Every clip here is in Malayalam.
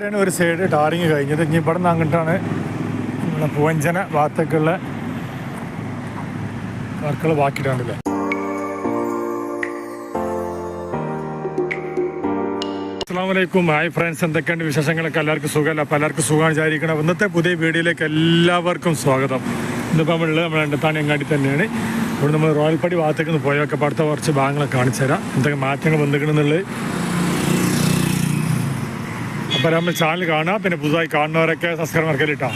ഇവിടെയാണ് ഒരു സൈഡ് ടാറിങ് കഴിഞ്ഞത്. ഇനി ഇവിടെ നിന്ന് അങ്ങോട്ടാണ് നമ്മളെ പൂവഞ്ചന ഭാഗത്തേക്കുള്ള വർക്കുകൾ ബാക്കിയിട്ടാണല്ലേ അസ്സാമലൈക്കും ഹായ് ഫ്രണ്ട്സ്. എന്തൊക്കെയുണ്ട് വിശേഷങ്ങളൊക്കെ? എല്ലാവർക്കും സുഖമല്ല? അപ്പോൾ എല്ലാവർക്കും സുഖമാണ് വിചാരിക്കണം. ഇന്നത്തെ പുതിയ വീഡിയോയിലേക്ക് എല്ലാവർക്കും സ്വാഗതം. ഇന്നിപ്പോൾ നമ്മളുള്ളത് നമ്മൾ എണ്ടത്താണി അങ്ങാടി തന്നെയാണ്. ഇവിടെ നമ്മൾ റോയൽ പടി ഭാഗത്തേക്ക് ഒന്ന് പോയൊക്കെ അടുത്ത കുറച്ച് ഭാഗങ്ങളൊക്കെ കാണിച്ചു തരാം എന്തൊക്കെ മാറ്റങ്ങൾ വന്നിക്കണമെന്നുള്ളത് അപ്പോൾ നമ്മൾ ചാനൽ കാണുക പിന്നെ പുതുതായി കാണുന്നവരൊക്കെ സബ്സ്ക്രൈബ് മറക്കലിട്ടാ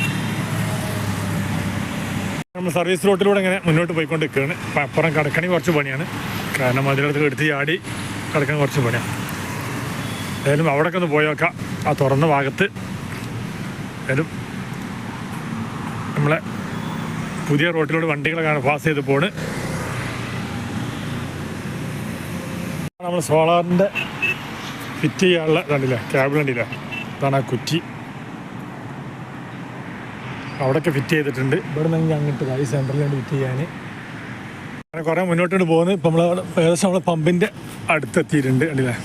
നമ്മൾ സർവീസ് റോട്ടിലൂടെ ഇങ്ങനെ മുന്നോട്ട് പോയിക്കൊണ്ടിരിക്കുകയാണ്. അപ്പം അപ്പുറം കടക്കണി കുറച്ച് പണിയാണ്. കാരണം അതിനടുത്ത് എടുത്ത് ചാടി കടക്കണി കുറച്ച് പണിയാണ്. ഏതായാലും അവിടെയൊക്കെ ഒന്ന് പോയി നോക്കാം. ആ തുറന്ന ഭാഗത്ത് ഏതായാലും നമ്മളെ പുതിയ റോട്ടിലൂടെ വണ്ടികളൊക്കെ പാസ് ചെയ്ത് പോണ്. നമ്മൾ സോളാറിന്റെ ഫിറ്റ് ചെയ്യാനുള്ള കണ്ടില്ല ക്യാബിൾ കണ്ടില്ലേ? ഇതാണ് ആ കുറ്റി അവിടെയൊക്കെ ഫിറ്റ് ചെയ്തിട്ടുണ്ട്. ഇവിടെ നിന്ന് അങ്ങോട്ട് ഈ സെന്ററിലാണ് ഫിറ്റ് ചെയ്യാൻ. അങ്ങനെ കുറേ മുന്നോട്ടോട്ട് പോകുന്നത്. ഇപ്പം നമ്മൾ ഏകദേശം നമ്മൾ പമ്പിന്റെ അടുത്തെത്തിയിട്ടുണ്ട്. അല്ലേ?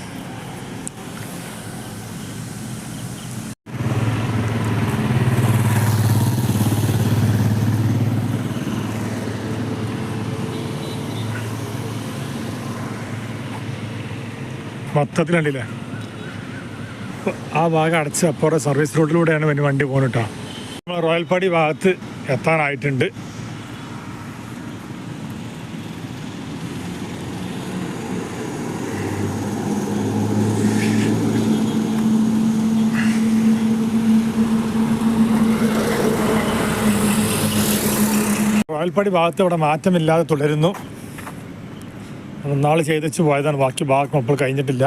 മൊത്തത്തിലല്ലേ ആ ഭാഗം അടച്ച് അപ്പുറം സർവീസ് റോഡിലൂടെയാണ് പിന്നെ വണ്ടി പോകുന്നത് നമ്മൾ റോയൽ പാടി ഭാഗത്ത് എത്താനായിട്ടുണ്ട്. റോയൽപ്പാടി ഭാഗത്ത് ഇവിടെ മാറ്റമില്ലാതെ തുടരുന്നു. നാൾ ചെയ്തിച്ച് പോയതാണ്. ബാക്കി ഭാഗം അപ്പോൾ കഴിഞ്ഞിട്ടില്ല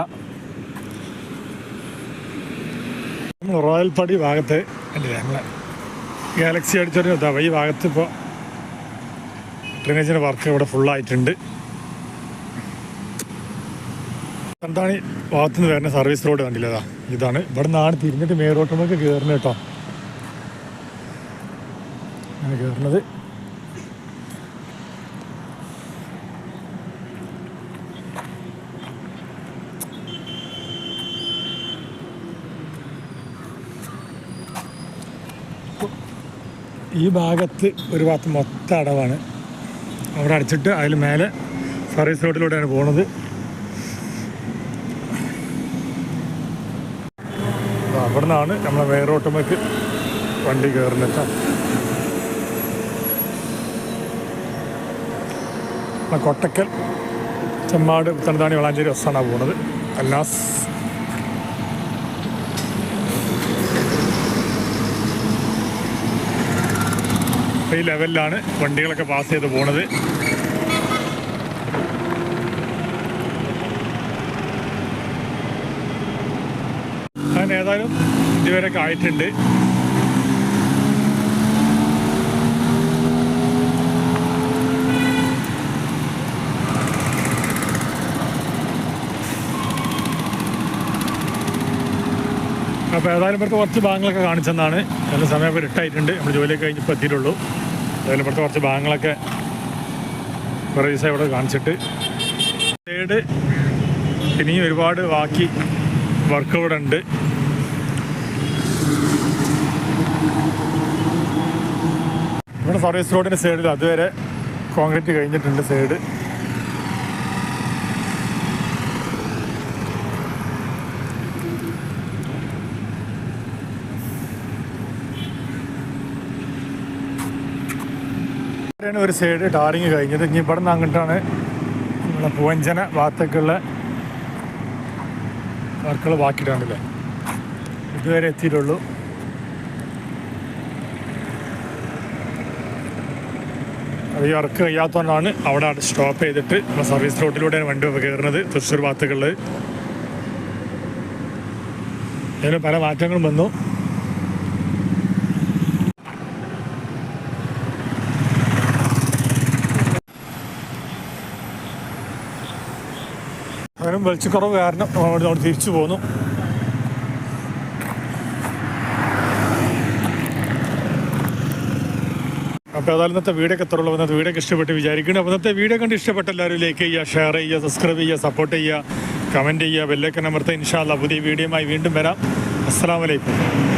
നമ്മൾ റോയൽ പടി ഭാഗത്ത് അല്ലേ നമ്മളെ ഗാലക്സി അടിച്ചൊരു ഇതാ ഈ ഭാഗത്ത് ഇപ്പോൾ ഡ്രെയിനേജിന്റെ വർക്ക് ഇവിടെ ഫുള്ളായിട്ടുണ്ട് ഈ ഭാഗത്തു നിന്ന് വരുന്ന സർവീസ് റോഡ് കണ്ടില്ലതാ ഇതാണ്. ഇവിടെ നിന്നാണ് തിരിഞ്ഞിട്ട് മേറോട്ടമൊക്കെ കയറുന്നത് കേട്ടോ. അങ്ങനെ കയറുന്നത് ഈ ഭാഗത്ത് ഒരു ഭാഗത്ത് മൊത്തം അടവാണ്. അവിടെ അടിച്ചിട്ട് അതിൽ മേലെ സർവീസ് റോഡിലൂടെയാണ് പോണത്. അവിടെ നിന്നാണ് നമ്മളെ വേറോട്ടുമേക്ക് വണ്ടി കയറുന്നത് ട്ടോ. കൊട്ടക്കൽ ചെമ്മാട് തണ്ടാണി വളാഞ്ചേരി ബസ്സാണ് പോണത്. അല്ലാസ്. ലെവലിലാണ് വണ്ടികളൊക്കെ പാസ് ചെയ്ത് പോണത്. അങ്ങനെ ഏതായാലും ഇതുവരെയൊക്കെ ആയിട്ടുണ്ട്. അപ്പോൾ ഏതായാലും ഇവർക്ക് കുറച്ച് ഭാഗങ്ങളൊക്കെ കാണിച്ചെന്നാണ്. നല്ല സമയം ഇപ്പോൾ ഇട്ടായിട്ടുണ്ട് നമ്മൾ ജോലിയൊക്കെ കഴിഞ്ഞപ്പോൾ എത്തിയിട്ടുള്ളൂ. ഏതായാലും കുറച്ച് ഭാഗങ്ങളൊക്കെ കുറേ ദിവസം ഇവിടെ കാണിച്ചിട്ട്. സൈഡ് ഇനിയും ഒരുപാട് ബാക്കി വർക്ക് ഇവിടെ ഉണ്ട്. ഇവിടെ സർവീസ് റോഡിന്റെ സൈഡിൽ അതുവരെ കോൺക്രീറ്റ് കഴിഞ്ഞിട്ടുണ്ട് സൈഡ് ഇവിടെയാണ് ഒരു സൈഡ് ടാറിങ് കഴിഞ്ഞത്. ഇനി ഇവിടെ നിന്ന് അങ്ങോട്ടാണ് നമ്മളെ പൂവഞ്ചന ഭാഗത്തേക്കുള്ള വർക്കുകൾ ബാക്കിയിട്ടാണല്ലേ? ഇതുവരെ എത്തിയിട്ടുള്ളൂ. അത് ഈ വർക്ക് കഴിയാത്തതുകൊണ്ടാണ് അവിടെ സ്റ്റോപ്പ് ചെയ്തിട്ട് നമ്മുടെ സർവീസ് റോഡിലൂടെയാണ് വണ്ടി കയറുന്നത്. തൃശ്ശൂർ ഭാഗത്തേക്കുള്ളത്. അതിന് പല മാറ്റങ്ങളും വന്നു. അതിനും വെളിച്ചക്കുറവ് കാരണം നമ്മൾ തിരിച്ചു പോന്നു. അപ്പോൾ ഏതായാലും ഇന്നത്തെ വീഡിയോ ഒക്കെ എത്രയുള്ളൂ ഇന്നത്തെ വീഡിയോ ഒക്കെ ഇഷ്ടപ്പെട്ട് വിചാരിക്കുന്നു. അപ്പോൾ ഇന്നത്തെ വീഡിയോ കണ്ട് ഇഷ്ടപ്പെട്ട എല്ലാവരും ലൈക്ക് ചെയ്യുക ഷെയർ ചെയ്യുക സബ്സ്ക്രൈബ് ചെയ്യുക സപ്പോർട്ട് ചെയ്യുക കമന്റ് ചെയ്യുക ബെല്ലൊക്കെ അമർത്തുക ഇൻഷാല്ല പുതിയ വീഡിയോയുമായി വീണ്ടും വരാം. അസ്സാം വലൈക്കും